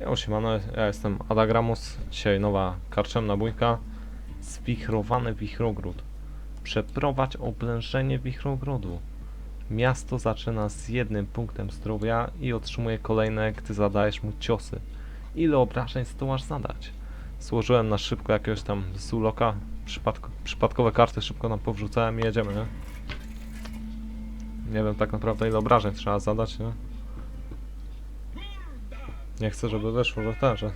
Ja siemano, ja jestem Adagramus. Dzisiaj nowa karczemna bójka. Zwichrowany wichrogród. Przeprowadź oblężenie wichrogrodu. Miasto zaczyna z jednym punktem zdrowia i otrzymuje kolejne, gdy zadajesz mu ciosy. Ile obrażeń zdołasz zadać? Złożyłem na szybko jakiegoś tam Zuloka. Przypadko, przypadkowe karty szybko nam powrzucałem i jedziemy, nie? Nie wiem tak naprawdę ile obrażeń trzeba zadać, nie? Nie chcę, żeby wyszło, że ten, że...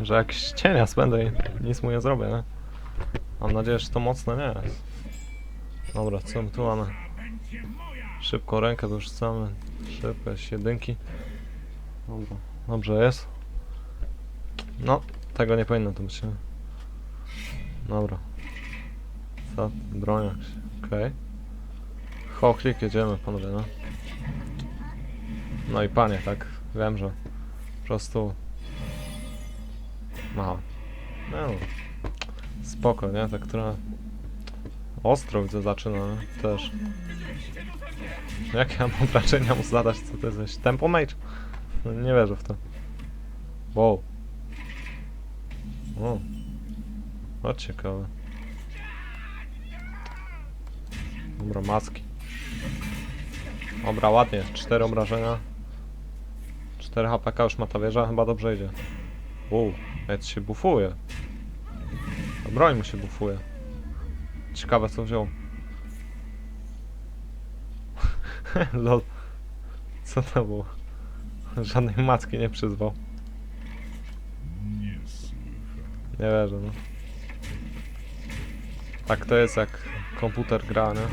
Że jakiś cienia spędzę i nic mu nie zrobię, nie? Mam nadzieję, że to mocne nie jest. Dobra, co my tu mamy? Szybko rękę wyrzucamy. Szybko, jakieś jedynki. Dobra, dobrze jest. No, tego nie powinno tu być, nie? Dobra. Co? Broń jakaś. Okej. Hochlik, jedziemy, panowie, no. No i panie, tak, wiem, że po prostu... Aha. No, spoko, nie? Tak trochę... Ostro widzę zaczyna, nie? Też. Jak ja mam wrażenia mu zadać, co to jest? Tempo mage? No, nie wierzę w to. Wow. O. O, ciekawe. Dobra, maski. Dobra, ładnie. Cztery obrażenia. 4 HPK już ma ta wieża, chyba dobrze idzie. Wow, nawet się bufuje. A broń mu się bufuje. Ciekawe co wziął. Lol. Co to było? Żadnej macki nie przyzwał. Nie wierzę, no. Tak to jest jak komputer gra, nie?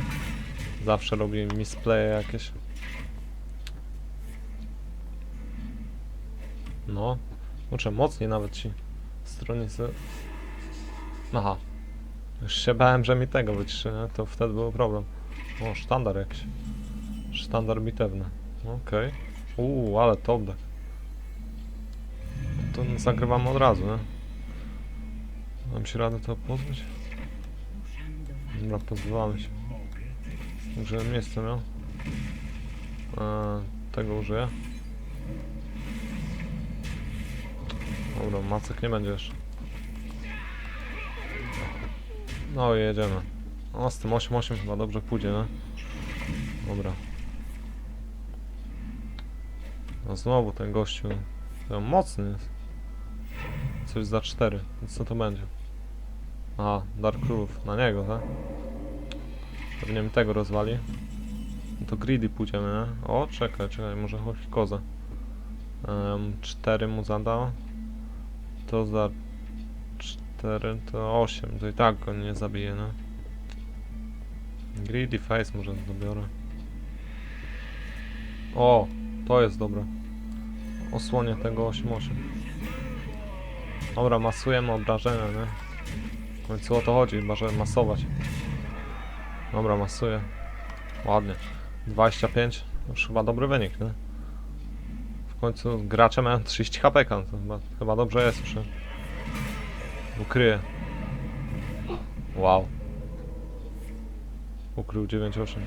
Zawsze robi misplaye jakieś. No, muszę mocniej nawet ci stronnicy. Aha. Już się bałem, że mi tego wyciszy, nie? To wtedy był problem. O, sztandar jakiś. Sztandar bitewny. Okej. Uuu, ale top deck. To zagrywamy od razu, nie? Mam się radę to pozbyć? Dobra, pozbywamy się. Użyłem miejsce miał. Eee, tego użyję. Dobra, macek nie będzie jeszcze. No i jedziemy. O, z tym 8-8 chyba dobrze pójdzie, nie? Dobra. No znowu ten gościu. To mocny jest. Coś za 4. Więc co to będzie? Aha, Dark Królów. Na niego, tak? Pewnie mi tego rozwali. No to greedy pójdziemy, nie? O, czekaj, czekaj, może chodź kozę. Um, 4 mu zadał. To za 4 to 8. To i tak go nie zabije, no. Greedy face może dobiorę. O, to jest dobre. Osłonię tego 8-8. Dobra, masujemy obrażenia, nie? W końcu o to chodzi, chyba żeby masować. Dobra, masuję. Ładnie. 25. Już chyba dobry wynik, nie? Końcu gracze mają 30 HP, to chyba, chyba dobrze jest już. nie? Ukryję. Wow. Ukrył 9-8.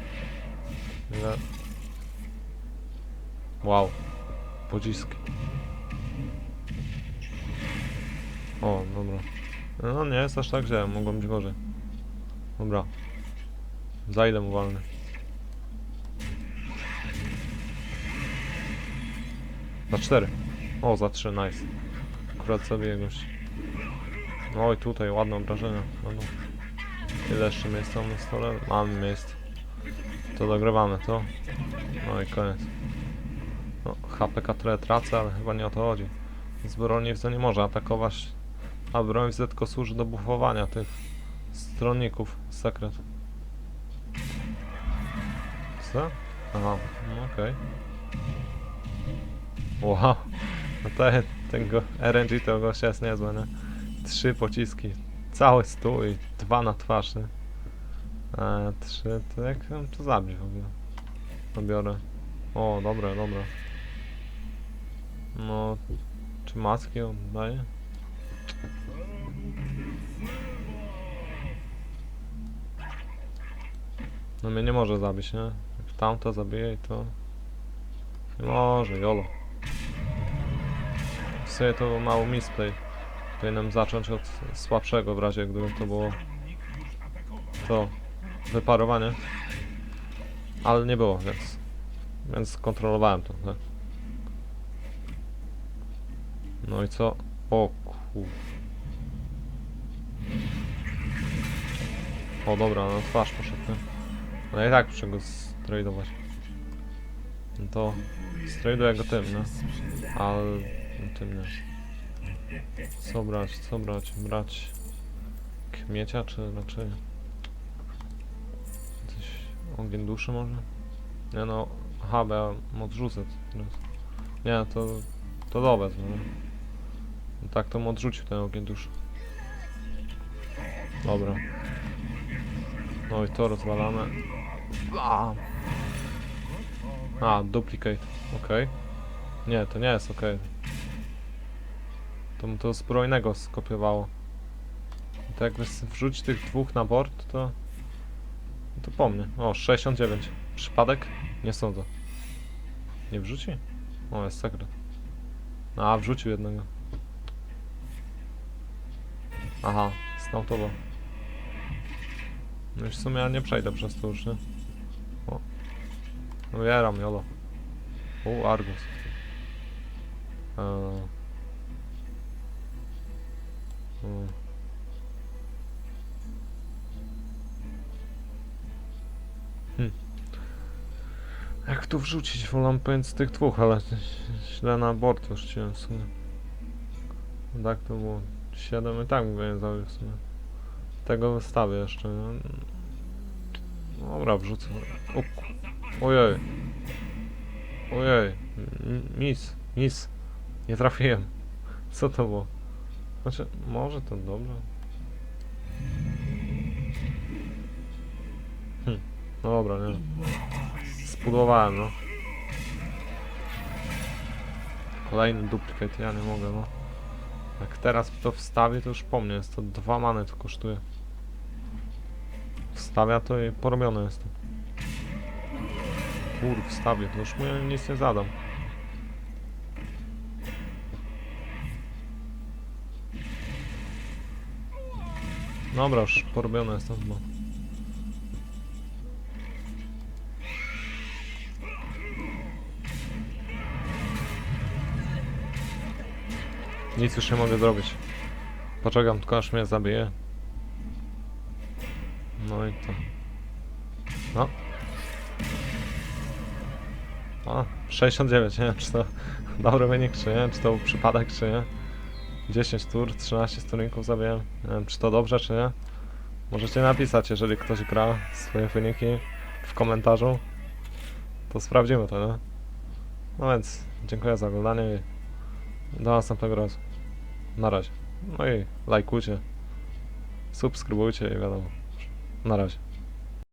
Ile? Wow. Pociski. O, dobra. No nie jest aż tak źle, mogło być gorzej. Dobra. Za ile mu walny? Za 4. O, za 3, nice. Akurat sobie jakoś. No i tutaj ładne obrażenia. No, no. Ile jeszcze miejsca na stole? Mamy miejsce. To dogrywamy to. No i koniec. No, HPK trochę tracę, ale chyba nie o to chodzi. Z broni nie może atakować, a broń w tylko służy do bufowania tych stronników. Sekret. Co? Aha, no okej. Wow. No te, tego RNG to gościa jest niezłe, nie? Trzy pociski. Cały stół i dwa na twarz, nie? E, trzy, to jak to zabić w ogóle? No biorę. O, dobre, dobre. No, czy maski on daje? No mnie nie może zabić, nie? Jak tamto zabije i to... Nie może, jolo. Sumie to był mały misplay. Powinienem zacząć od słabszego w razie gdyby to było to wyparowanie. Ale nie było, więc więc kontrolowałem to, tak? No i co? O. O dobra, na twarz poszedł? No i tak muszę go stradować. No to straduję go tym, nie? Ale no tym nie. Co brać, co brać? Brać kmiecia, czy raczej coś ogień duszy może? Nie no, aha, bo ja odrzucę teraz. Nie, to, to do wezmę, nie? No tak to odrzucił ten ogień duszy. Dobra. No i to rozwalamy. A, A duplicate. Okej. Nie, to nie jest okej. To mu to zbrojnego skopiowało. I to jakby s- wrzucić tych dwóch na board, to... To po mnie. O, 69. Przypadek? Nie sądzę. Nie wrzuci? O, jest sekret. A, wrzucił jednego. Aha, stautował. No i w sumie ja nie przejdę przez to już, nie? O. Ubieram, jolo. U, Argus. Eee. Mm. Hmm. Jak tu wrzucić? Wolę powiedzieć z tych dwóch, ale źle na bord wrzuciłem w sumie. Tak to było. 7 i tak mówię zabił w sumie. Tego wystawię jeszcze, nie? Dobra, wrzucę. O, ojej. Ojej. Mis, mis. Nie trafiłem. Co to było? Znaczy, może to dobrze. Hm. No dobra, nie. Spudłowałem, no. Kolejny duplicate, ja nie mogę, no. Jak teraz to wstawię, to już po mnie jest. To dwa many to kosztuje. Wstawia to i porobione jestem. Kur, wstawię, to już mu nic nie zadam. Dobra, już porobione jestem chyba. Nic już nie mogę zrobić. Poczekam tylko aż mnie zabije. No i to. No. O, 69, nie wiem czy to dobry wynik, czy nie, czy to przypadek, czy nie. 10 tur, 13 sturników zabiłem. Nie wiem, czy to dobrze, czy nie. Możecie napisać, jeżeli ktoś gra swoje wyniki w komentarzu. To sprawdzimy to, nie? No więc, dziękuję za oglądanie i do następnego razu. Na razie. No i lajkujcie, subskrybujcie i wiadomo. Na razie.